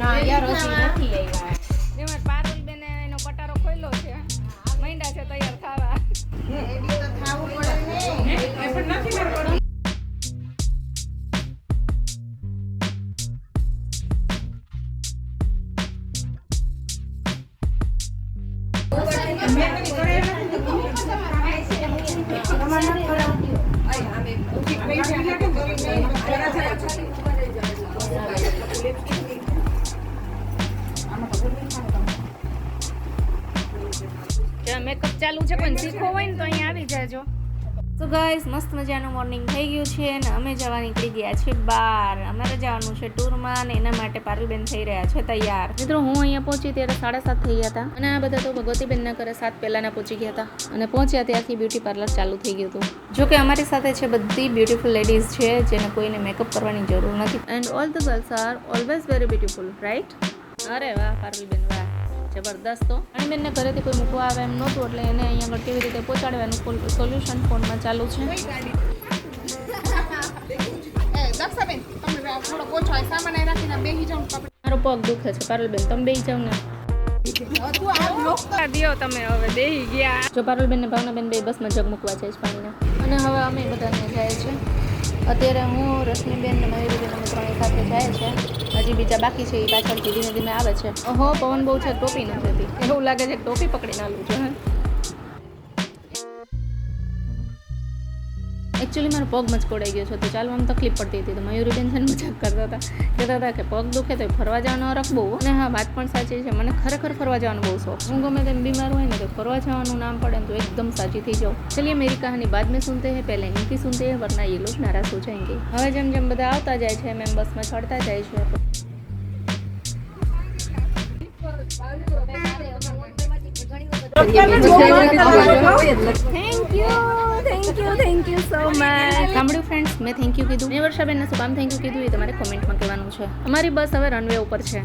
ના યાર હજી નથી આવ્યા. એમાં પારુલ બેને એનો પટારો ખોલ્યો છે. મૈંડા છે તૈયાર થવા. મેકઅપ ચાલુ છે પણ શીખવો હોય ને તો અહીંયા આવી જાજો. તો ગાઈઝ મસ્ત મજાનું મોર્નિંગ થઈ ગયું છે અને અમે જવા નીકળી ગયા છીએ બહાર અમારે જવાનું છે ટૂરમાં અને એના માટે પારુલબેન થઈ રહ્યા છે તૈયાર. મિત્રો હું અહીંયા પહોંચી ત્યારે સાડા સાત થઈ ગયા હતા. અને આ બધા તો ભગવતીબેનના ઘરે સાત પહેલાના પહોંચી ગયા હતા. અને પહોંચ્યા ત્યારથી બ્યુટી પાર્લર ચાલુ થઈ ગયું હતું. જો કે અમારી સાથે છે બધી બ્યુટીફુલ લેડીઝ છે જેને કોઈને મેકઅપ કરવાની જરૂર નથી. And all the girls are always very beautiful right અરે વાહ પારુલબેન વાહ. જબરદસ્ત તો. અને બેનને ઘરેથી કોઈ મૂકવા આવે એમ નહોતું એટલે એને અહીંયા આગળ કેવી રીતે પહોંચાડવાનું સોલ્યુશન ફોનમાં ચાલુ છે. મારો પગ દુખે છે પારુલબેન તમે બેસી જાવ ને. દિયો તમે હવે બેહી ગયા. જો પારુલબેન ને ભાવનાબેન બે બસમાં જગ મૂકવા જાય છે પાણીને. અને હવે અમે બધાને જાય છે. અત્યારે હું રશ્મિબેન અને મયુરીબેન અમે ત્રણેય સાથે જાય છે. હજી બીજા બાકી છે, એ પાછળથી ધીમે ધીમે આવે છે. હો પવન બહુ છે, ટોપી નથી એવું લાગે છે ટોપી પકડીને આલું છે. એકચ્યુઅલી મારો પગ મચકોડાઈ ગયો છે. તો ચાલવા આમ તકલીફ પડતી હતી. તો મયુરી ટેન્શન મજાક કરતા હતા. કહેતા હતા કે પગ દુખે તો ફરવા જવાનો રાખવો અને હા, વાત પણ સાચી છે. મને ખરેખર ફરવા જવાનો બહુ શોખ. હું ગમે તેમ બીમાર હોય ને તો ફરવા જવાનું નામ પડે ને તો એકદમ સાચી થઈ જાઉં. ચલીએ, મેરી કહાની બાદ મેં સુનતે હે, પહેલે ઇનકી સુનતે હે, વરના એ લોગ નારાજ હો જાયંગે. હવે જેમ જેમ બધા આવતા જાય છે, એમ એમ બસમાં ચડતા જાય છે. Thank you. Thank you thank you so much સાંભળ્યું ફ્રેન્ડ્સ મેં થેન્ક યુ કીધું. મેં વર્ષાબેનને શું કામ થેન્ક યુ કીધું, એ તમારે કોમેન્ટમાં કહેવાનું છે. અમારી બસ હવે રનવે ઉપર છે.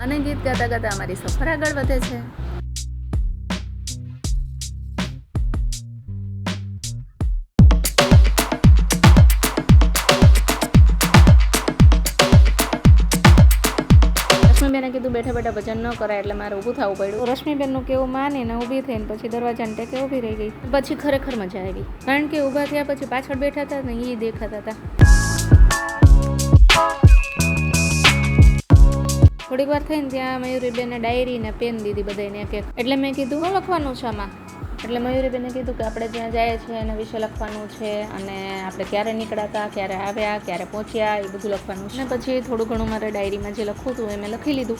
અને ગીત ગાતા ગાતા અમારી સફર આગળ વધે છે. કીધું બેઠા બેઠા ભજન ન કરાય એટલે મારે ઊભું થવું પડ્યું. રશ્મિબેનનું કેવું માનીને ઊભી થઈને પછી દરવાજાને ટેકે ઊભી રહી ગઈ. પછી ખરેખર મજા આવી. કારણ કે ઊભા થયા પછી પાછળ બેઠા હતા ને એ દેખાતા હતા. થોડીક વાર થઈને ત્યાં મયુરીબેને ડાયરી ને પેન દીધી બધાને એક એક. એટલે મેં કીધું હું લખવાનું છે આમાં? એટલે મયુરીબેને કીધું કે આપણે ત્યાં જાય છે એના વિશે લખવાનું છે અને આપણે ક્યારે નીકળ્યા ક્યારે આવ્યા, ક્યારે પહોંચ્યા, એ બધું લખવાનું છે. અને પછી થોડું ઘણું મારે ડાયરીમાં જે લખવું હતું એ મેં લખી લીધું.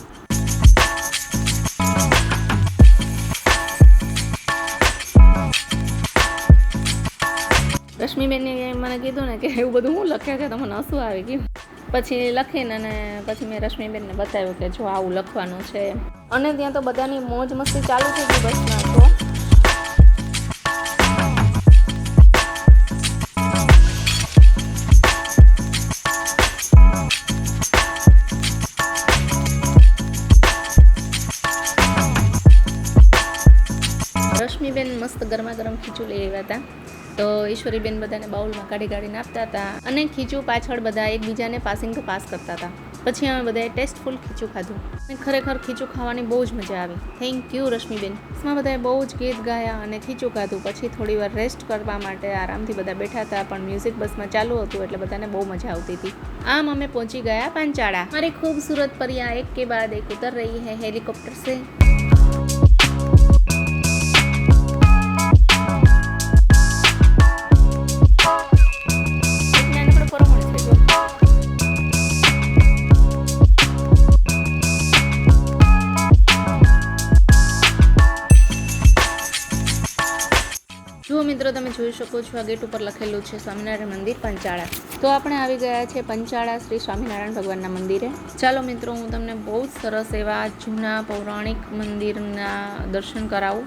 રશ્મિબેને મને કીધું ને કે એવું બધું હું લખે છે તો મને હસવું આવી ગયું. પછી લખીને અને પછી મેં રશ્મિબેનને બતાવ્યું કે જો આવું લખવાનું છે અને ત્યાં તો બધાની મોજ મસ્તી ચાલુ થઈ ગઈ બસમાં. રશ્મિબેન મસ્ત ગરમા ગરમ ખીચું લઈ આવ્યા હતા. તો ઈશ્વરીબેન બધાને બાઉલમાં કાઢી કાઢીને આપતા હતા અને ખીચું પાછળ બધા એકબીજાને પાસિંગ પાસ કરતા હતા. પછી અમે બધાએ ટેસ્ટફુલ ખીચું ખાધું. અને ખરેખર ખીચું ખાવાની બહુ જ મજા આવી. Thank you Rashmiben. એમાં બધાએ બહુ જ ગીત ગાયા અને ખીચું ખાધું. પછી થોડીવાર રેસ્ટ કરવા માટે આરામથી બધા બેઠા હતા, પણ મ્યુઝિક બસમાં ચાલુ હતું એટલે બધાને બહુ મજા આવતી હતી. આમ અમે પહોંચી ગયા પાંચાળા. મારી ખૂબસૂરત પરિયા એક કે બાદ એક ઉતર રહી હૈ હેલિકોપ્ટર સે. જોઈ શકો છો. આ ગેટ ઉપર લખેલું છે સ્વામિનારાયણ મંદિર પંચાળા. તો આપણે આવી ગયા છે પંચાળા શ્રી સ્વામિનારાયણ ભગવાનના મંદિરે. ચાલો મિત્રો, હું તમને બહુ જ સરસ એવા જૂના પૌરાણિક મંદિરના દર્શન કરાવું.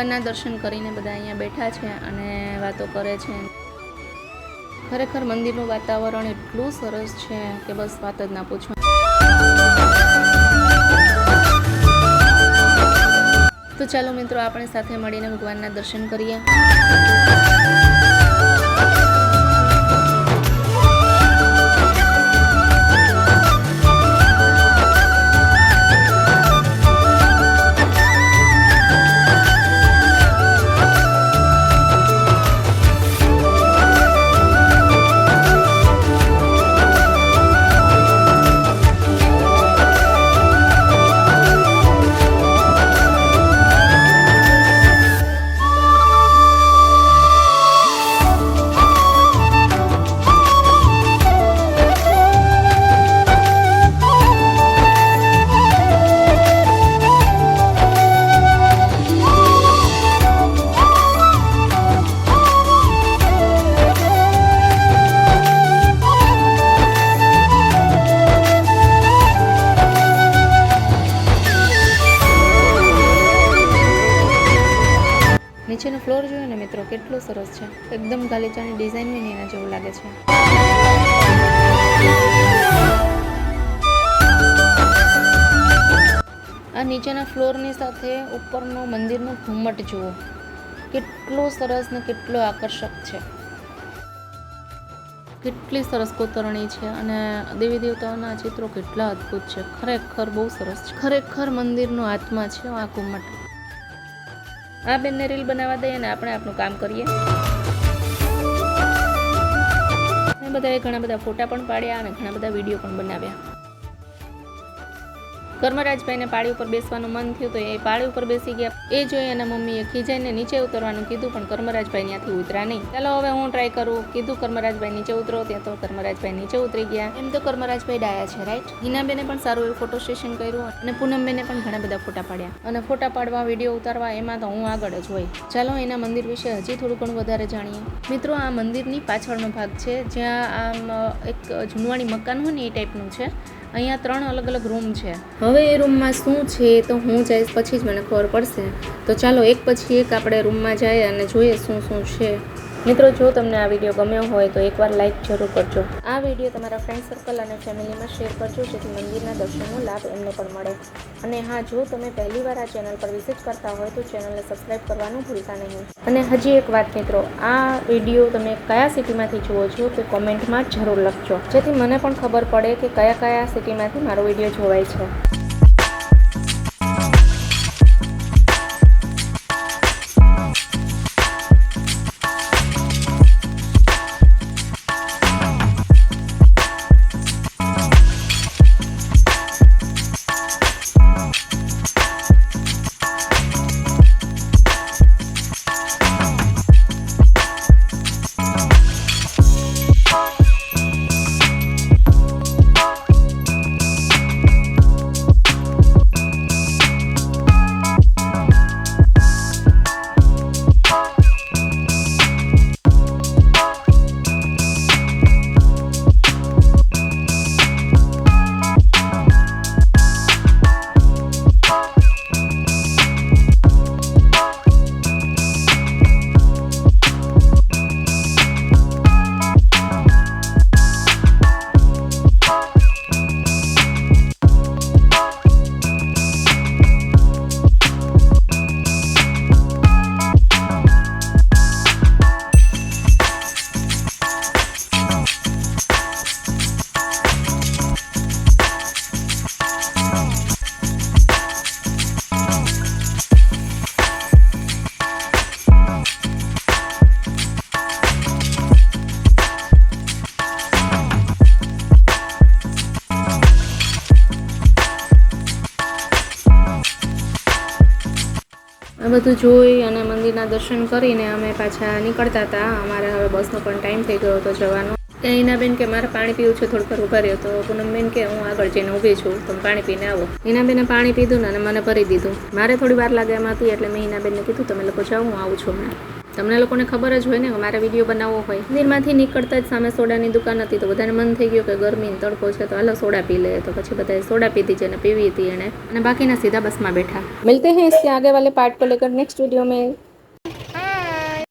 ભગવાનના દર્શન કરીને બધા અહીંયા બેઠા છે અને વાતો કરે છે. ખરેખર મંદિરનું વાતાવરણ એટલું સરસ છે કે બસ વાત જ ના પૂછો. તો ચાલો મિત્રો, આપણે સાથે મળીને ભગવાનના દર્શન કરીએ. ફ્લોર જોયો ને મિત્રો, કેટલો સરસ છે. એકદમ ગાલીચાની ડિઝાઇન બી એના જેવું લાગે છે. આ નીચેના ફ્લોરની સાથે ઉપરનો મંદિરનો ઘુમ્મટ જુઓ. કેટલો સરસ ને કેટલો આકર્ષક છે. કેટલી સરસ કોતરણી છે અને દેવી દેવતાઓના ચિત્રો કેટલા અદ્ભુત છે. ખરેખર બહુ સરસ છે. ખરેખર મંદિરનો આત્મા છે આ ઘુમ્મટ. આ બેનને રીલ બનાવવા દઈએ ને આપણે આપણું કામ કરીએ. અને બધાએ ઘણા બધા ફોટા પણ પાડ્યા અને ઘણા બધા વીડિયો પણ બનાવ્યા. કર્મરાજભાઈને પાળી ઉપર બેસવાનું મન થયું તો એ પાળી ઉપર બેસી ગયા. એ જોઈ એના મમ્મીએ ખીજાઈને નીચે ઉતરવાનું કીધું પણ કર્મરાજભાઈ ત્યાંથી ઉતરા નહીં. ચાલો હવે હું ટ્રાય કરું. કીધું કર્મરાજભાઈ નીચે ઉતરો. ત્યાં તો કર્મરાજભાઈ નીચે ઉતરી ગયા. એમ તો કર્મરાજભાઈ ડાયા છે રાઈટ હિનાબેને પણ સારું એવું ફોટો સેશન કર્યું અને પૂનમબેને પણ ઘણા બધા ફોટા પાડ્યા. અને ફોટા પાડવા વીડિયો ઉતારવા એમાં તો હું આગળ જ હોય. ચાલો એના મંદિર વિશે હજી થોડું ઘણું વધારે જાણીએ. મિત્રો આ મંદિરની પાછળનો ભાગ છે જ્યાં આમ એક જૂનવાણી મકાન હોય ને એ ટાઈપનું છે. અહીંયા ત્રણ અલગ અલગ રૂમ છે. હવે એ રૂમમાં શું છે તો હું જઈશ, પછી જ મને ખબર પડશે. તો ચાલો એક પછી એક આપણે રૂમમાં જઈએ અને જોઈએ શું શું છે. મિત્રો, જો તમને આ વીડિયો ગમ્યો હોય તો એકવાર લાઈક જરૂર કરજો. આ વીડિયો તમારા ફ્રેન્ડ સર્કલ અને ફેમિલીમાં શેર કરજો, જેથી મંદિરના દર્શનનો લાભ એમને પણ મળે. અને હા, જો તમે પહેલીવાર આ ચેનલ પર વિઝિટ કરતા હોય તો ચેનલને સબસ્ક્રાઈબ કરવાનું ભૂલતા નહીં. અને હજી એક વાત મિત્રો, આ વીડિયો તમે કયા સિટીમાંથી જુઓ છો તે કોમેન્ટમાં જરૂર લખજો. જેથી મને પણ ખબર પડે કે કયા કયા સિટીમાંથી મારો વીડિયો જોવાય છે. આ બધું જોઈ અને મંદિરના દર્શન કરીને અમે પાછા નીકળતા હતા. અમારે હવે બસનો પણ ટાઈમ થઈ ગયો હતો જવાનો. હિનાબેન કે, મારે પાણી પીવું છે થોડીક વાર ઊભા રહ્યો તો પૂનમબેન કે, હું આગળ જઈને ઊભી છું, તમે પાણી પીને આવો. હિનાબેને પાણી પીધું ને અને મને ભરી દીધું. મારે થોડી વાર લાગે એમ હતી એટલે મેં હિનાબેનને કીધું, તમે લોકો જાઓ, હું આવું છું હમણાં. તમને લોકોને ખબર જ હોય ને મારે વીડિયો બનાવવો હોય. મંદિરમાંથી નીકળતા જ સામે સોડાની દુકાન હતી તો બધાને મન થઈ ગયું કે ગરમી તડકો છે તો હાલો સોડા પી લઈએ. તો પછી બધાએ સોડા પીધી છે અને પીવી હતી એને અને બાકીના સીધા બસમાં બેઠા. મિલતે હૈ ઇસકે આગે વાલે પાર્ટ કો લેકર નેક્સ્ટ વીડિયો મેં